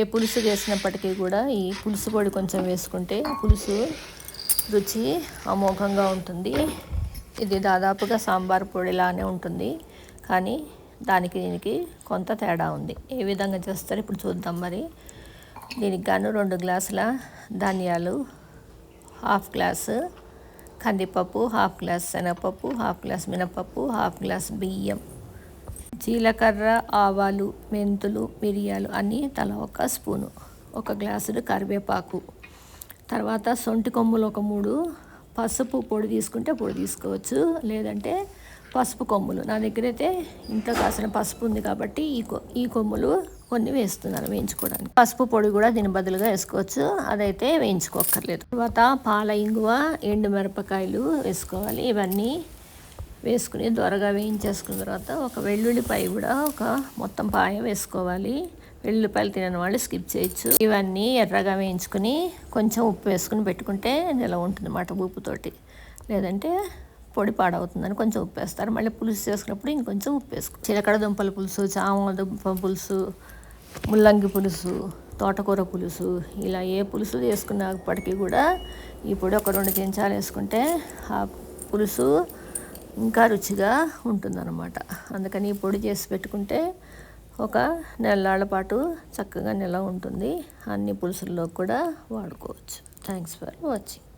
ఏ పులుసు వేసినప్పటికీ కూడా ఈ పులుసు పొడి కొంచెం వేసుకుంటే పులుసు రుచి అమోఘంగా ఉంటుంది. ఇది దాదాపుగా సాంబార్ పొడిలానే ఉంటుంది. కానీ దానికి దీనికి కొంత తేడా ఉంది. ఏ విధంగా చేస్తారు ఇప్పుడు చూద్దాం మరి. దీనికి గాను రెండు గ్లాసుల ధనియాలు హాఫ్ గ్లాసు కందిపప్పు హాఫ్ గ్లాస్ శనగపప్పు హాఫ్ గ్లాస్ మినపప్పు హాఫ్ గ్లాస్ బియ్యం. జీలకర్ర ఆవాలు మెంతులు మిరియాలు అన్నీ తల ఒక స్పూను ఒక గ్లాసుడు కరివేపాకు. తర్వాత సొంటి కొమ్ములు ఒక మూడు పసుపు పొడి తీసుకుంటే పొడి తీసుకోవచ్చు. లేదంటే పసుపు కొమ్ములు. నా దగ్గర అయితే ఇంత కాసిన పసుపు ఉంది కాబట్టి ఈ కొ ఈ కొమ్ములు కొన్ని వేస్తున్నాను వేయించుకోవడానికి. పసుపు పొడి కూడా దీని బదులుగా వేసుకోవచ్చు. అదైతే వేయించుకోక్కర్లేదు. తర్వాత పాల ఇంగువ ఎండు మిరపకాయలు వేసుకోవాలి. ఇవన్నీ వేసుకుని త్వరగా వేయించేసుకున్న తర్వాత ఒక వెల్లుల్లిపాయ కూడా ఒక మొత్తం పాయ వేసుకోవాలి. వెల్లుల్లిపాయలు తినని వాళ్ళు స్కిప్ చేయొచ్చు. ఇవన్నీ ఎర్రగా వేయించుకుని కొంచెం ఉప్పు వేసుకుని పెట్టుకుంటే నిల ఉంటుంది అన్నమాట ఉప్పుతోటి. లేదంటే పొడి పాడవుతుందని కొంచెం ఉప్పు వేస్తారు. మళ్ళీ పులుసు చేసుకున్నప్పుడు ఇంకొంచెం ఉప్పు వేసుకో చిలకడ దుంపల పులుసు చామ దుంప పులుసు ముల్లంగి పులుసు తోటకూర పులుసు ఇలా ఏ పులుసు చేసుకున్నప్పటికీ కూడా ఈ పొడి ఒక రెండు చెంచాలు వేసుకుంటే ఆ పులుసు ఇంకా రుచిగా ఉంటుందన్నమాట. అందుకని ఈ పొడి చేసి పెట్టుకుంటే ఒక నెలల పాటు చక్కగా నిల ఉంటుంది. అన్ని పులుసుల్లో కూడా వాడుకోవచ్చు. Thanks for watching